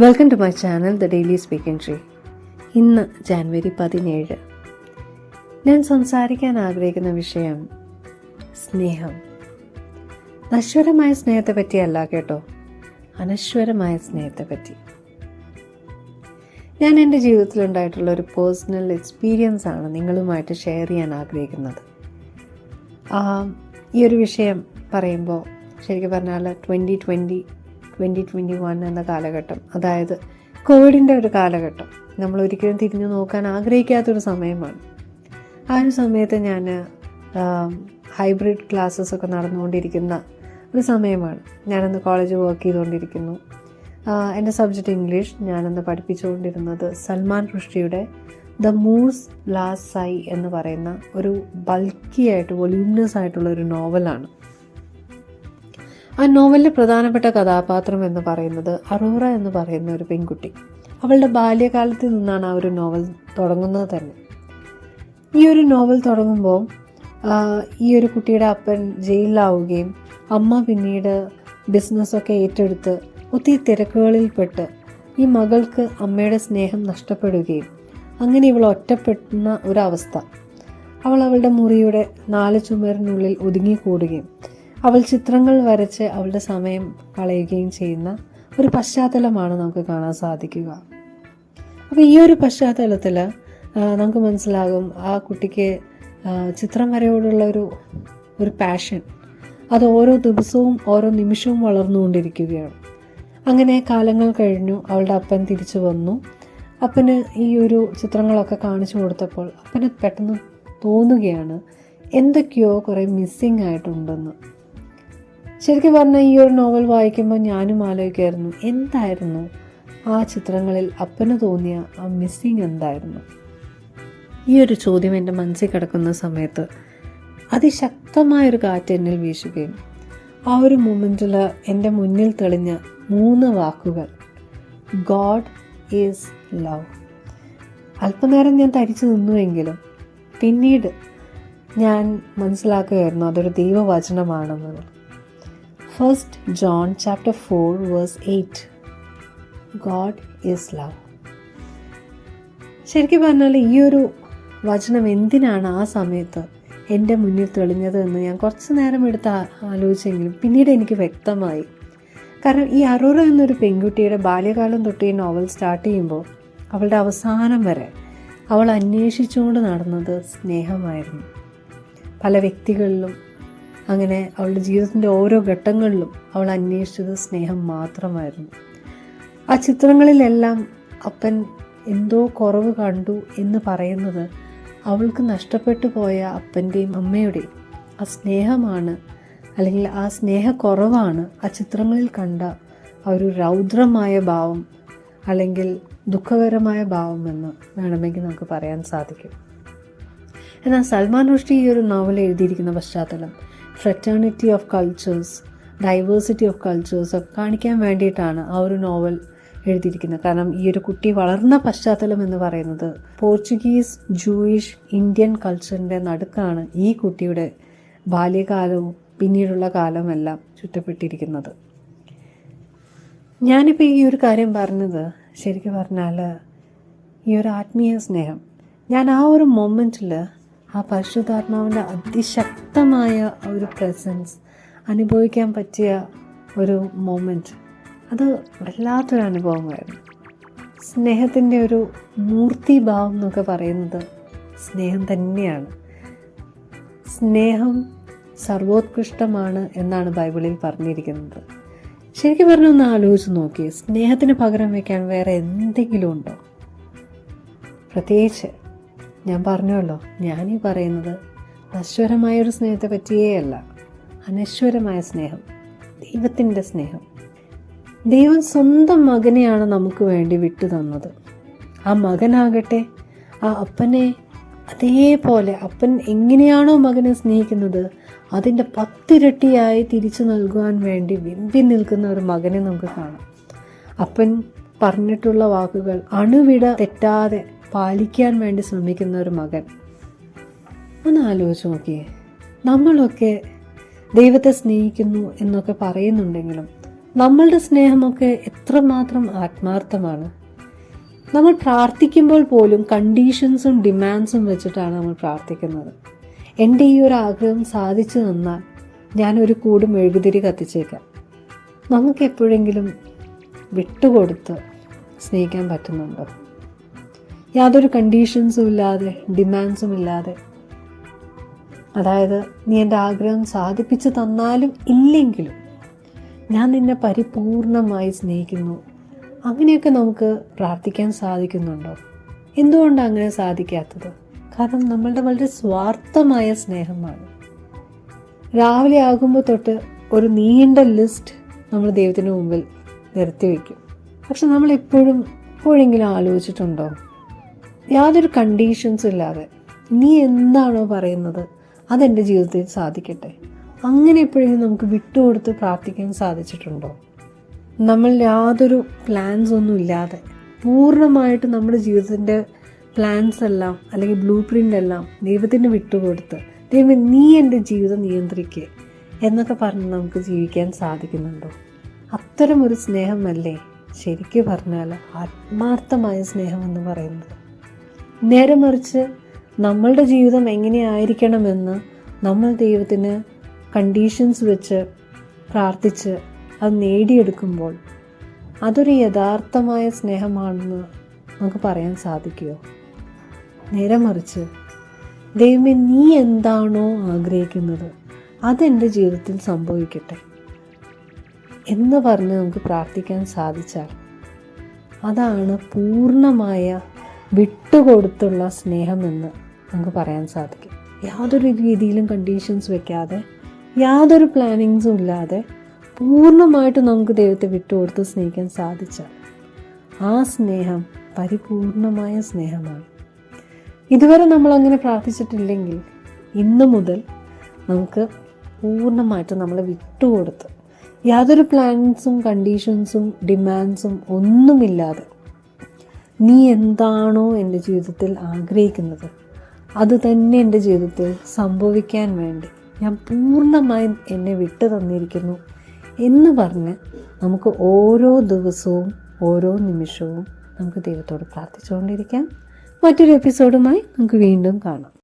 Welcome to my channel the daily speaking tree ഇന്ന് January പതിനേഴ്. ഞാൻ സംസാരിക്കാൻ ആഗ്രഹിക്കുന്ന വിഷയം സ്നേഹം. നശ്വരമായ സ്നേഹത്തെ പറ്റിയല്ല കേട്ടോ. അനശ്വരമായ സ്നേഹത്തെ പറ്റി ഞാൻ എന്റെ ജീവിതത്തിലുണ്ടായിട്ടുള്ള ഒരു പേഴ്സണൽ എക്സ്പീരിയൻസ് ആണ് നിങ്ങളുമായിട്ട് ഷെയർ ചെയ്യാൻ ആഗ്രഹിക്കുന്നത്. ഈ ഒരു വിഷയം പറയുമ്പോൾ ശരിക്കും പറഞ്ഞാൽ twenty twenty twenty twenty one എന്ന കാലഘട്ടം. അതായത് കോവിഡിന്റെ ഒരു കാലഘട്ടം. നമ്മൾ ഒരിക്കലും തിരിഞ്ഞു നോക്കാൻ ആഗ്രഹിക്കാത്തൊരു സമയമാണ്. ആ ഒരു സമയത്ത് ഞാൻ ഹൈബ്രിഡ് ക്ലാസ്സസ് ഒക്കെ നടന്നുകൊണ്ടിരിക്കുന്ന ഒരു സമയമാണ്. ഞാനന്ന് കോളേജ് വർക്ക് ചെയ്തുകൊണ്ടിരിക്കുന്നു. എന്റെ സബ്ജക്റ്റ് ഇംഗ്ലീഷ് ഞാനന്ന് പഠിപ്പിച്ചുകൊണ്ടിരുന്നത് സൽമാൻ റുഷ്ടിയുടെ ദ മൂസ് ലാസ്റ്റ് സൈ എന്ന് പറയുന്ന ഒരു ബൾക്കി ആയിട്ട് വൊല്യൂമിനസ് ആയിട്ടുള്ള ഒരു നോവലാണ് ആ നോവലിലെ പ്രധാനപ്പെട്ട കഥാപാത്രം എന്ന് പറയുന്നത് അറോറ എന്ന് പറയുന്ന ഒരു പെൺകുട്ടി. അവളുടെ ബാല്യകാലത്തിൽ നിന്നാണ് ആ ഒരു നോവൽ തുടങ്ങുന്നത് തന്നെ. ഈ ഒരു നോവൽ തുടങ്ങുമ്പോൾ ഈ ഒരു കുട്ടിയുടെ അപ്പൻ ജയിലിലാവുകയും അമ്മ പിന്നീട് ബിസിനസ്സൊക്കെ ഏറ്റെടുത്ത് ഒത്തിരി തിരക്കുകളിൽപ്പെട്ട് ഈ മകൾക്ക് അമ്മയുടെ സ്നേഹം നഷ്ടപ്പെടുകയും അങ്ങനെ ഇവൾ ഒറ്റപ്പെടുന്ന ഒരവസ്ഥ അവൾ അവളുടെ മുറിയുടെ നാല് ചുമരിനുള്ളിൽ ഒതുങ്ങിക്കൂടുകയും അവൾ ചിത്രങ്ങൾ വരച്ച് അവളുടെ സമയം കളയുകയും ചെയ്യുന്ന ഒരു പശ്ചാത്തലമാണ് നമുക്ക് കാണാൻ സാധിക്കുക. അപ്പോൾ ഈ ഒരു പശ്ചാത്തലത്തിൽ നമുക്ക് മനസ്സിലാകും ആ കുട്ടിക്ക് ചിത്രം വരയോടുള്ള ഒരു ഒരു പാഷൻ അത് ഓരോ ദിവസവും ഓരോ നിമിഷവും വളർന്നുകൊണ്ടിരിക്കുകയാണ്. അങ്ങനെ കാലങ്ങൾ കഴിഞ്ഞു അവളുടെ അപ്പൻ തിരിച്ചു വന്നു. അപ്പന് ഈ ഒരു ചിത്രങ്ങളൊക്കെ കാണിച്ചു കൊടുത്തപ്പോൾ അപ്പന് പെട്ടെന്ന് തോന്നുകയാണ് എന്തൊക്കെയോ കുറേ മിസ്സിങ് ആയിട്ടുണ്ടെന്ന്. ശരിക്കും പറഞ്ഞാൽ ഈ ഒരു നോവൽ വായിക്കുമ്പോൾ ഞാനും ആലോചിക്കുമായിരുന്നു എന്തായിരുന്നു? ആ ചിത്രങ്ങളിൽ അപ്പന് തോന്നിയ ആ മിസ്സിങ് എന്തായിരുന്നു? ഈ ഒരു ചോദ്യം എന്റെ മനസ്സിൽ കിടക്കുന്ന സമയത്ത് അതിശക്തമായൊരു കാറ്റ് എന്നിൽ വീശുകയും ആ ഒരു മൊമെന്റിൽ എന്റെ മുന്നിൽ തെളിഞ്ഞ മൂന്ന് വാക്കുകൾ ഗോഡ് ഈസ് ലവ് അല്പനേരം ഞാൻ തരിച്ചു നിന്നുവെങ്കിലും പിന്നീട് ഞാൻ മനസ്സിലാക്കുകയായിരുന്നു അതൊരു ദൈവവചനമാണെന്നത്. First John chapter four verse eight God is love ശരിക്കും പറഞ്ഞാൽ ഈ ഒരു വചനം എന്തിനാണ് ആ സമയത്ത് എന്റെ മുന്നിൽ തെളിഞ്ഞത് എന്ന് ഞാൻ കുറച്ച് നേരം എടുത്ത് ആലോചിച്ചെങ്കിലും പിന്നീട് എനിക്ക് വ്യക്തമായി. കാരണം ഈ അറൂറ എന്നൊരു പെൺകുട്ടിയുടെ ബാല്യകാലം തൊട്ട് ഈ നോവൽ സ്റ്റാർട്ട് ചെയ്യുമ്പോൾ അവളുടെ അവസാനം വരെ അവൾ അന്വേഷിച്ചുകൊണ്ട് നടന്നത് സ്നേഹമായിരുന്നു. പല വ്യക്തികളിലും അങ്ങനെ അവളുടെ ജീവിതത്തിന്റെ ഓരോ ഘട്ടങ്ങളിലും അവൾ അന്വേഷിച്ചത് സ്നേഹം മാത്രമായിരുന്നു. ആ ചിത്രങ്ങളിലെല്ലാം അപ്പൻ എന്തോ കുറവ് കണ്ടു എന്ന് പറയുന്നത് അവൾക്ക് നഷ്ടപ്പെട്ടു പോയ അപ്പന്റെയും അമ്മയുടെയും. ആ സ്നേഹമാണ് അല്ലെങ്കിൽ ആ സ്നേഹക്കുറവാണ് ആ ചിത്രങ്ങളിൽ കണ്ട ആ ഒരു രൗദ്രമായ ഭാവം അല്ലെങ്കിൽ ദുഃഖകരമായ ഭാവം എന്ന് വേണമെങ്കിൽ നമുക്ക് പറയാൻ സാധിക്കും. എന്നാൽ സൽമാൻ റുഷ്ടി ഈ ഒരു നോവൽ എഴുതിയിരിക്കുന്ന പശ്ചാത്തലം fraternity of cultures diversity of cultures ഒക്കെ കാണിക്കാൻ വേണ്ടിയിട്ടാണ് ആ ഒരു നോവൽ എഴുതിയിരിക്കുന്നത്. കാരണം ഈ ഒരു കുട്ടി വളർന്ന പശ്ചാത്തലം എന്ന് പറയുന്നത് പോർച്ചുഗീസ് ജൂയിഷ് ഇന്ത്യൻ കൾച്ചറിന്റെ നടുക്കാണ് ഈ കുട്ടിയുടെ ബാല്യകാലവും പിന്നീടുള്ള കാലമെല്ലാം ചുറ്റപ്പെട്ടിരിക്കുന്നത്. ഞാനിപ്പോൾ ഈ ഒരു കാര്യം പറഞ്ഞത് ശരിക്കും പറഞ്ഞാൽ ഈ ഒരു ആത്മീയ സ്നേഹം. ഞാൻ ആ ഒരു മൊമെന്റിൽ ആ പരിശുദ്ധാത്മാവിന്റെ അതിശക്തമായ ഒരു പ്രസൻസ് അനുഭവിക്കാൻ പറ്റിയ ഒരു മൊമെന്റ് അത് വല്ലാത്തൊരു അനുഭവമായിരുന്നു. സ്നേഹത്തിന്റെ ഒരു മൂർത്തിഭാവം എന്നൊക്കെ പറയുന്നത് സ്നേഹം തന്നെയാണ്. സ്നേഹം സർവോത്കൃഷ്ടമാണ് എന്നാണ് ബൈബിളിൽ പറഞ്ഞിരിക്കുന്നത്. ശരിക്കും പറഞ്ഞാൽ ഒന്ന് ആലോചിച്ച് നോക്കിയേ സ്നേഹത്തിന് പകരം വയ്ക്കാൻ വേറെ എന്തെങ്കിലും ഉണ്ടോ? പ്രത്യേകിച്ച് ഞാൻ പറഞ്ഞല്ലോ ഞാനീ പറയുന്നത് നശ്വരമായ ഒരു സ്നേഹത്തെ പറ്റിയേ അല്ല അനശ്വരമായ സ്നേഹം ദൈവത്തിന്റെ സ്നേഹം. ദൈവം സ്വന്തം മകനെയാണ് നമുക്ക് വേണ്ടി വിട്ടു തന്നത്. ആ മകനാകട്ടെ ആ അപ്പനെ അതേപോലെ അപ്പൻ എങ്ങനെയാണോ മകനെ സ്നേഹിക്കുന്നത് അതിന്റെ പത്തിരട്ടിയായി തിരിച്ചു നൽകുവാൻ വേണ്ടി വിമ്പി നിൽക്കുന്ന ഒരു മകനെ നമുക്ക് കാണാം. അപ്പൻ പറഞ്ഞിട്ടുള്ള വാക്കുകൾ അണുവിട തെറ്റാതെ പാലിക്കാൻ വേണ്ടി ശ്രമിക്കുന്ന ഒരു മകൻ. ഒന്ന് ആലോചിച്ച് നോക്കിയേ. നമ്മളൊക്കെ ദൈവത്തെ സ്നേഹിക്കുന്നു എന്നൊക്കെ പറയുന്നുണ്ടെങ്കിലും നമ്മളുടെ സ്നേഹമൊക്കെ എത്രമാത്രം ആത്മാർത്ഥമാണ്. നമ്മൾ പ്രാർത്ഥിക്കുമ്പോൾ പോലും കണ്ടീഷൻസും ഡിമാൻഡ്സും വെച്ചിട്ടാണ് നമ്മൾ പ്രാർത്ഥിക്കുന്നത്. എന്റെ ഈ ഒരു ആഗ്രഹം സാധിച്ചു തന്നാൽ ഞാനൊരു കൂട് മെഴുകുതിരി കത്തിച്ചേക്കാം. നമുക്ക് എപ്പോഴെങ്കിലും വിട്ടുകൊടുത്ത് സ്നേഹിക്കാൻ പറ്റുന്നുണ്ടോ? യാതൊരു കണ്ടീഷൻസും ഇല്ലാതെ ഡിമാൻഡ്സും ഇല്ലാതെ. അതായത് നീ എന്റെ ആഗ്രഹം സാധിപ്പിച്ചു തന്നാലും ഇല്ലെങ്കിലും ഞാൻ നിന്നെ പരിപൂർണമായി സ്നേഹിക്കുന്നു. അങ്ങനെയൊക്കെ നമുക്ക് പ്രാർത്ഥിക്കാൻ സാധിക്കുന്നുണ്ടോ? എന്തുകൊണ്ടാണ് അങ്ങനെ സാധിക്കാത്തത്? കാരണം നമ്മളുടെ വളരെ സ്വാർത്ഥമായ സ്നേഹമാണ്. രാവിലെ ആകുമ്പോൾ തൊട്ട് ഒരു നീണ്ട ലിസ്റ്റ് നമ്മൾ ദൈവത്തിന് മുമ്പിൽ നിർത്തിവെക്കും. പക്ഷെ നമ്മൾ എപ്പോഴും എപ്പോഴെങ്കിലും ആലോചിച്ചിട്ടുണ്ടോ? യാതൊരു കണ്ടീഷൻസും ഇല്ലാതെ നീ എന്താണോ പറയുന്നത് അതെന്റെ ജീവിതത്തിൽ സാധിക്കട്ടെ. അങ്ങനെ എപ്പോഴെങ്കിലും നമുക്ക് വിട്ടുകൊടുത്ത് പ്രാർത്ഥിക്കാൻ സാധിച്ചിട്ടുണ്ടോ? നമ്മൾ യാതൊരു പ്ലാൻസ് ഒന്നും ഇല്ലാതെ പൂർണമായിട്ട് നമ്മുടെ ജീവിതത്തിന്റെ പ്ലാൻസ് എല്ലാം അല്ലെങ്കിൽ ബ്ലൂ പ്രിന്റ് എല്ലാം ദൈവത്തിന് വിട്ടുകൊടുത്ത് ദൈവം നീ എന്റെ ജീവിതം നിയന്ത്രിക്കുക എന്നൊക്കെ പറഞ്ഞ് നമുക്ക് ജീവിക്കാൻ സാധിക്കുന്നുണ്ടോ? അത്തരം ഒരു സ്നേഹമല്ലേ ശരിക്കും പറഞ്ഞാൽ ആത്മാർത്ഥമായ സ്നേഹം എന്ന് പറയുന്നത്? നേരെ മറിച്ച് നമ്മളുടെ ജീവിതം എങ്ങനെയായിരിക്കണമെന്ന് നമ്മൾ ദൈവത്തിന് കണ്ടീഷൻസ് വെച്ച് പ്രാർത്ഥിച്ച് അത് നേടിയെടുക്കുമ്പോൾ അതൊരു യഥാർത്ഥമായ സ്നേഹമാണെന്ന് നമുക്ക് പറയാൻ സാധിക്കുമോ നേരെ മറിച്ച് ദൈവമേ നീ എന്താണോ ആഗ്രഹിക്കുന്നത് അതെന്റെ ജീവിതത്തിൽ സംഭവിക്കട്ടെ എന്ന് പറഞ്ഞ് നമുക്ക് പ്രാർത്ഥിക്കാൻ സാധിച്ചാൽ അതാണ് പൂർണമായ വിട്ടുകൊടുത്തുള്ള സ്നേഹമെന്ന് നമുക്ക് പറയാൻ സാധിക്കും. യാതൊരു രീതിയിലും കണ്ടീഷൻസ് വെക്കാതെ യാതൊരു പ്ലാനിങ്സും ഇല്ലാതെ പൂർണമായിട്ട് നമുക്ക് ദൈവത്തെ വിട്ടുകൊടുത്ത് സ്നേഹിക്കാൻ സാധിച്ചാൽ ആ സ്നേഹം പരിപൂർണമായ സ്നേഹമാണ്. ഇതുവരെ നമ്മൾ അങ്ങനെ പ്രാർത്ഥിച്ചിട്ടില്ലെങ്കിൽ ഇന്ന് മുതൽ നമുക്ക് പൂർണമായിട്ട് നമ്മളെ വിട്ടുകൊടുത്ത് യാതൊരു പ്ലാൻസും കണ്ടീഷൻസും ഡിമാൻഡ്സും ഒന്നുമില്ലാതെ നീ എന്താണോ എന്റെ ജീവിതത്തിൽ ആഗ്രഹിക്കുന്നത് അത് തന്നെ എന്റെ ജീവിതത്തിൽ സംഭവിക്കാൻ വേണ്ടി ഞാൻ പൂർണമായും എന്നെ വിട്ടു തന്നിരിക്കുന്നു എന്ന് പറഞ്ഞ് നമുക്ക് ഓരോ ദിവസവും ഓരോ നിമിഷവും നമുക്ക് ദൈവത്തോട് പ്രാർത്ഥിച്ചുകൊണ്ടിരിക്കാം. മറ്റൊരു എപ്പിസോഡുമായി നമുക്ക് വീണ്ടും കാണാം.